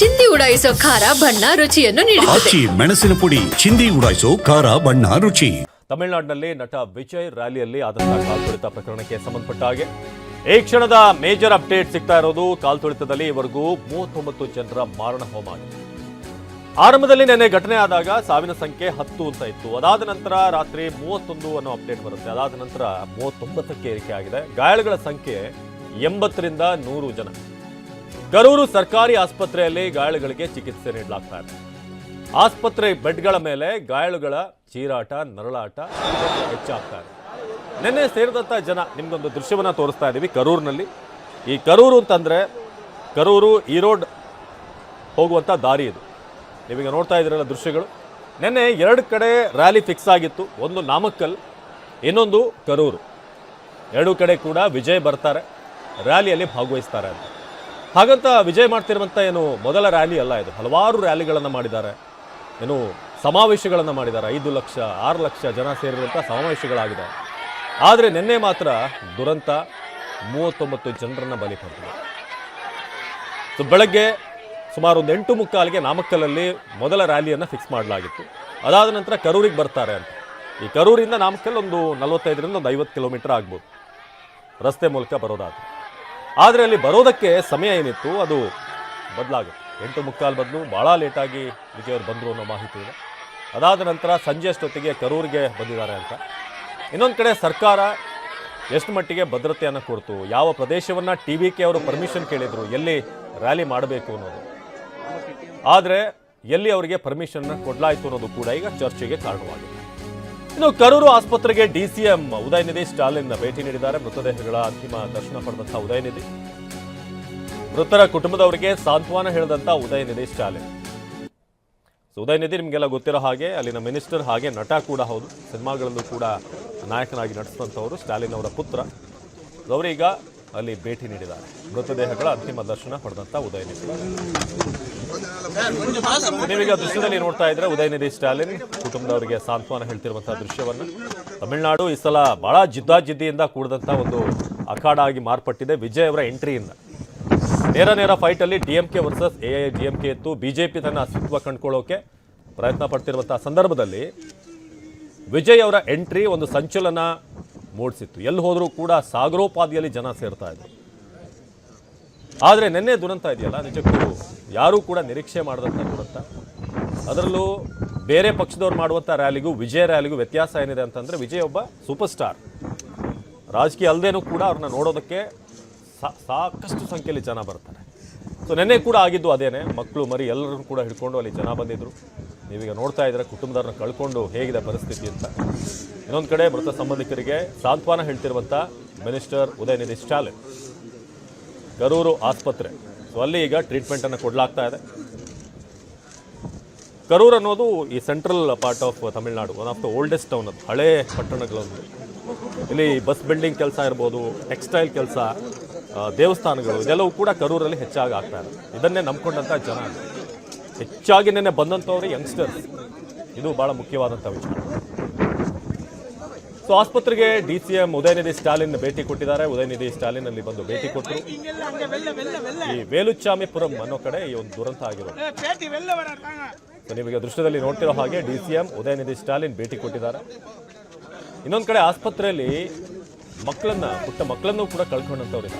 ಚಿಂದಿ ಉಡಾಯಿಸೋ ಖಾರ ಬಣ್ಣ ರುಚಿಯನ್ನು ನೀಡುತ್ತದೆ. ಆಚಿ ಮೆಣಸಿನ ಪುಡಿ ಚಿಂದಿ ಉಡಾಯಿಸೋ ಖಾರ ಬಣ್ಣ ರುಚಿ. ತಮಿಳುನಾಡಿನಲ್ಲಿ ನಟ ವಿಜಯ್ ರ್ಯಾಲಿಯಲ್ಲಿ ಆದಂತಹ ಕಾಲ್ತುಳಿತ ಪ್ರಕರಣಕ್ಕೆ ಸಂಬಂಧಪಟ್ಟ ಹಾಗೆ. ಈ ಕ್ಷಣದ ಮೇಜರ್ ಅಪ್ಡೇಟ್ ಸಿಗ್ತಾ ಇರೋದು ಕಾಲ್ತುಳಿತದಲ್ಲಿ ಇವರೆಗೂ ಮೂವತ್ತೊಂಬತ್ತು ಜನರ ಮಾರಣ ಹೋಮ ಆಗಿದೆ ಆರಂಭದಲ್ಲಿ ನೆನ್ನೆ ಘಟನೆ ಆದಾಗ ಸಾವಿನ ಸಂಖ್ಯೆ ಹತ್ತು ಅಂತ ಇತ್ತು. ಅದಾದ ನಂತರ ರಾತ್ರಿ ಮೂವತ್ತೊಂದು ಅನ್ನೋ ಅಪ್ಡೇಟ್ ಬರುತ್ತೆ. ಅದಾದ ನಂತರ ಮೂವತ್ತೊಂಬತ್ತಕ್ಕೆ ಏರಿಕೆ ಆಗಿದೆ. ಗಾಯಾಳುಗಳ ಸಂಖ್ಯೆ ಎಂಬತ್ತರಿಂದ ನೂರು ಜನ. ಕರೂರು ಸರ್ಕಾರಿ ಆಸ್ಪತ್ರೆಯಲ್ಲಿ ಗಾಯಾಳುಗಳಿಗೆ ಚಿಕಿತ್ಸೆ ನೀಡಲಾಗ್ತಾ ಇದೆ. ಆಸ್ಪತ್ರೆ ಬೆಡ್ಗಳ ಮೇಲೆ ಗಾಯಾಳುಗಳ ಚೀರಾಟ, ನರಳಾಟ ಹೆಚ್ಚಾಗ್ತಾ ಇದೆ. ನಿನ್ನೆ ಸೇರಿದಂಥ ಜನ ನಿಮ್ಗೊಂದು ದೃಶ್ಯವನ್ನು ತೋರಿಸ್ತಾ ಇದ್ದೀವಿ ಕರೂರಿನಲ್ಲಿ. ಈ ಕರೂರು ಅಂತಂದರೆ ಕರೂರು ಈರೋಡ್ ಹೋಗುವಂಥ ದಾರಿ ಇದು. ನೀವೀಗ ನೋಡ್ತಾ ಇದ್ದೀರಲ್ಲ ದೃಶ್ಯಗಳು. ನಿನ್ನೆ ಎರಡು ಕಡೆ ರ್ಯಾಲಿ ಫಿಕ್ಸ್ ಆಗಿತ್ತು. ಒಂದು ನಾಮಕ್ಕಲ್, ಇನ್ನೊಂದು ಕರೂರು. ಎರಡೂ ಕಡೆ ಕೂಡ ವಿಜಯ್ ಬರ್ತಾರೆ. ರ್ಯಾಲಿಯಲ್ಲಿ ಭಾಗವಹಿಸ್ತಾರೆ ಅಂತ. ಹಾಗಂತ ವಿಜಯ್ ಮಾಡ್ತಿರುವಂಥ ಏನು ಮೊದಲ ರ್ಯಾಲಿ ಅಲ್ಲ ಇದು? ಹಲವಾರು ರ್ಯಾಲಿಗಳನ್ನು ಮಾಡಿದ್ದಾರೆ. ಏನು ಸಮಾವೇಶಗಳನ್ನು ಮಾಡಿದ್ದಾರೆ. ಐದು ಲಕ್ಷ, ಆರು ಲಕ್ಷ ಜನ ಸೇರಿರುವಂಥ ಸಮಾವೇಶಗಳಾಗಿದೆ. ಆದರೆ ನಿನ್ನೆ ಮಾತ್ರ ದುರಂತ ಮೂವತ್ತೊಂಬತ್ತು ಜನರನ್ನು ಬಲಿ ಪಡೆದಿದೆ ಸೊ ಬೆಳಗ್ಗೆ ಸುಮಾರು ಒಂದು ಎಂಟು ಮುಕ್ಕಾಲಿಗೆ ನಾಮಕ್ಕಲಲ್ಲಿ ಮೊದಲ ರ್ಯಾಲಿಯನ್ನು ಫಿಕ್ಸ್ ಮಾಡಲಾಗಿತ್ತು. ಅದಾದ ನಂತರ ಕರೂರಿಗೆ ಬರ್ತಾರೆ ಅಂತ. ಈ ಕರೂರಿಂದ ನಾಮಕ್ಕಲ್ ಒಂದು ನಲವತ್ತೈದರಿಂದ ಒಂದು ಐವತ್ತು ಕಿಲೋಮೀಟರ್ ಆಗ್ಬೋದು. ರಸ್ತೆ ಮೂಲಕ ಬರೋದಾದ್ರೆ. ಆದರೆ ಅಲ್ಲಿ ಬರೋದಕ್ಕೆ ಸಮಯ ಏನಿತ್ತು, ಅದು ಬದಲಾಗುತ್ತೆ. ಎಂಟು ಮುಕ್ಕಾಲು ಬದಲು ಭಾಳ ಲೇಟಾಗಿ ವಿಜಯ್ ಅವರು ಬಂದರು ಅನ್ನೋ ಮಾಹಿತಿ ಇದೆ. ಅದಾದ ನಂತರ ಸಂಜೆ ಅಷ್ಟೊತ್ತಿಗೆ ಕರೂರಿಗೆ ಬಂದಿದ್ದಾರೆ ಅಂತ. ಇನ್ನೊಂದು ಕಡೆ ಸರ್ಕಾರ ಎಷ್ಟು ಮಟ್ಟಿಗೆ ಭದ್ರತೆಯನ್ನು ಕೊಡ್ತು, ಯಾವ ಪ್ರದೇಶವನ್ನು ಟಿ ವಿ ಕೆ ಅವರು ಪರ್ಮಿಷನ್ ಕೇಳಿದರು, ಎಲ್ಲಿ ರ್ಯಾಲಿ ಮಾಡಬೇಕು ಅನ್ನೋದು. ಆದರೆ ಎಲ್ಲಿ ಅವರಿಗೆ ಪರ್ಮಿಷನ್ನ ಕೊಡಲಾಯಿತು ಅನ್ನೋದು ಕೂಡ ಈಗ ಚರ್ಚೆಗೆ ಕಾರಣವಾಗಿದೆ. ಇನ್ನು ಕರೂರು ಆಸ್ಪತ್ರೆಗೆ ಡಿಸಿಎಂ ಉದಯನಿಧಿ ಸ್ಟಾಲಿನ್ ಭೇಟಿ ನೀಡಿದ್ದಾರೆ. ಮೃತದೇಹಗಳ ಅಂತಿಮ ದರ್ಶನ ಪಡೆದಂತಹ ಉದಯನಿಧಿ. ಮೃತರ ಕುಟುಂಬದವರಿಗೆ ಸಾಂತ್ವನ ಹೇಳಿದಂತ ಉದಯನಿಧಿ ಸ್ಟಾಲಿನ್. ಉದಯನಿಧಿ ನಿಮಗೆಲ್ಲ ಗೊತ್ತಿರೋ ಹಾಗೆ, ಅಲ್ಲಿನ ಮಿನಿಸ್ಟರ್ ಹಾಗೆ ನಟ ಕೂಡ ಹೌದು. ಸಿನಿಮಾಗಳಲ್ಲೂ ಕೂಡ ನಾಯಕನಾಗಿ ನಟಿಸಿದಂಥವರು ಸ್ಟಾಲಿನ್ ಅವರ ಪುತ್ರ. ಅವರೀಗ ಅಲ್ಲಿ ಭೇಟಿ ನೀಡಿದ್ದಾರೆ. ಮೃತದೇಹಗಳ ಅಂತಿಮ ದರ್ಶನ ಪಡೆದಂತ ಉದಯನಿಧಿ. ನೀವೀಗ ದೃಶ್ಯದಲ್ಲಿ ನೋಡ್ತಾ ಇದ್ರೆ ಉದಯನಿಧಿ ಸ್ಟಾಲಿನ್ ಕುಟುಂಬದವರಿಗೆ ಸಾಂತ್ವನ ಹೇಳ್ತಿರುವಂತಹ ದೃಶ್ಯವನ್ನು. ತಮಿಳುನಾಡು ಈ ಸಲ ಬಹಳ ಜಿದ್ದಾಜಿದ್ದಿಯಿಂದ ಕೂಡಿದಂತ ಒಂದು ಅಖಾಡ ಆಗಿ ಮಾರ್ಪಟ್ಟಿದೆ ವಿಜಯ್ ಅವರ ಎಂಟ್ರಿಯಿಂದ. ನೇರ ನೇರ ಫೈಟ್ ಅಲ್ಲಿ ಡಿಎಂಕೆ ವರ್ಸಸ್ ಎ ಡಿಎಂಕೆ ಇತ್ತು ಬಿಜೆಪಿ ತನ್ನ ಅಸ್ತಿತ್ವ ಕಂಡುಕೊಳ್ಳೋಕೆ ಪ್ರಯತ್ನ ಪಡ್ತಿರುವಂತಹ ಸಂದರ್ಭದಲ್ಲಿ ವಿಜಯ್ ಅವರ ಎಂಟ್ರಿ ಒಂದು ಸಂಚಲನ ಮೂಡಿಸಿತ್ತು ಎಲ್ಲಿ ಹೋದರೂ ಕೂಡ ಸಾಗರೋಪಾದಿಯಲ್ಲಿ ಜನ ಸೇರ್ತಾ ಇದ್ರು. ಆದರೆ ನಿನ್ನೆ ದುರಂತ ಇದೆಯಲ್ಲ, ನಿಜಕ್ಕೂ ಯಾರೂ ಕೂಡ ನಿರೀಕ್ಷೆ ಮಾಡದಂಥ ದುರಂತ. ಅದರಲ್ಲೂ ಬೇರೆ ಪಕ್ಷದವ್ರು ಮಾಡುವಂಥ ರ್ಯಾಲಿಗೂ, ವಿಜಯ ರ್ಯಾಲಿಗೂ ವ್ಯತ್ಯಾಸ ಏನಿದೆ ಅಂತಂದರೆ ವಿಜಯ್ ಒಬ್ಬ ಸೂಪರ್ ಸ್ಟಾರ್ ರಾಜಕೀಯ ಅಲ್ಲದೇನೂ ಕೂಡ ಅವ್ರನ್ನ ನೋಡೋದಕ್ಕೆ ಸಾಕಷ್ಟು ಸಂಖ್ಯೆಯಲ್ಲಿ ಜನ ಬರ್ತಾರೆ. ಸೊ ನಿನ್ನೆ ಕೂಡ ಆಗಿದ್ದು ಅದೇನೆ. ಮಕ್ಕಳು ಮರಿ ಎಲ್ಲರನ್ನು ಕೂಡ ಹಿಡ್ಕೊಂಡು ಅಲ್ಲಿ ಜನ ಬಂದಿದ್ರು. ನೀವೀಗ ನೋಡ್ತಾ ಇದ್ರೆ ಕುಟುಂಬದವ್ರನ್ನ ಕಳ್ಕೊಂಡು ಹೇಗಿದೆ ಪರಿಸ್ಥಿತಿ ಅಂತ. ಇನ್ನೊಂದು ಕಡೆ ಮೃತ ಸಂಬಂಧಿಕರಿಗೆ ಸಾಂತ್ವನ ಹೇಳ್ತಿರುವಂಥ ಮಿನಿಸ್ಟರ್ ಉದಯನಿಧಿ ಸ್ಟಾಲಿನ್. ಕರೂರು ಆಸ್ಪತ್ರೆ. ಸೊ ಅಲ್ಲಿ ಈಗ ಟ್ರೀಟ್ಮೆಂಟನ್ನು ಕೊಡಲಾಗ್ತಾ ಇದೆ. ಕರೂರು ಅನ್ನೋದು ಈ central part of Tamil Nadu one of the oldest town ಅದು. ಹಳೆ ಪಟ್ಟಣಗಳೊಂದು ಇಲ್ಲಿ ಬಸ್ ಬಿಲ್ಡಿಂಗ್ ಕೆಲಸ ಇರ್ಬೋದು ಟೆಕ್ಸ್ಟೈಲ್ ಕೆಲಸ ದೇವಸ್ಥಾನಗಳು, ಇದೆಲ್ಲವೂ ಕೂಡ ಕರೂರಲ್ಲಿ ಹೆಚ್ಚಾಗಿ ಆಗ್ತಾ ಇದೆ. ಇದನ್ನೇ ನಂಬ್ಕೊಂಡಂಥ ಜನ. ಹೆಚ್ಚಾಗಿ ನಿನ್ನೆ ಬಂದಂಥವ್ರು ಯಂಗ್ಸ್ಟರ್ಸ್ ಇದು ಭಾಳ ಮುಖ್ಯವಾದಂಥ ವಿಚಾರ. ಸೊ ಆಸ್ಪತ್ರೆಗೆ D C M Udhayanidhi Stalin ಭೇಟಿ ಕೊಟ್ಟಿದ್ದಾರೆ. ಉದಯನಿಧಿ ಸ್ಟಾಲಿನ್ ಅಲ್ಲಿ ಬಂದು ಭೇಟಿ ಕೊಟ್ಟರು. ಈ ವೇಲುಚಾಮಿಪುರಂ ಅನ್ನೋ ಕಡೆ ಈ ಒಂದು ದುರಂತ ಆಗಿರೋದು. ನಿಮಗೆ ದೃಶ್ಯದಲ್ಲಿ ನೋಡ್ತಿರೋ ಹಾಗೆ D C M Udhayanidhi Stalin ಭೇಟಿ ಕೊಟ್ಟಿದ್ದಾರೆ. ಇನ್ನೊಂದು ಕಡೆ ಆಸ್ಪತ್ರೆಯಲ್ಲಿ ಮಕ್ಕಳನ್ನ, ಪುಟ್ಟ ಮಕ್ಕಳನ್ನು ಕೂಡ ಕಳ್ಕೊಂಡಂಥವ್ರು